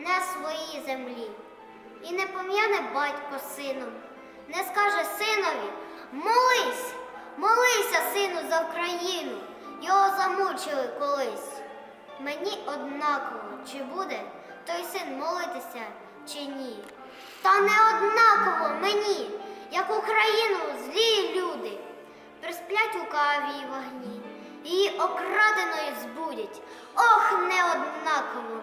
не своїй землі. І не пом'яне батько сином, не скаже синові молись, молися, сину, за Україну, його замучили колись. Мені однаково, чи буде той син молитися, чи ні. Та не однаково мені, як Україну злі люди, присплять у каві й вогні, її окраденою збудять. Ох, не однаково.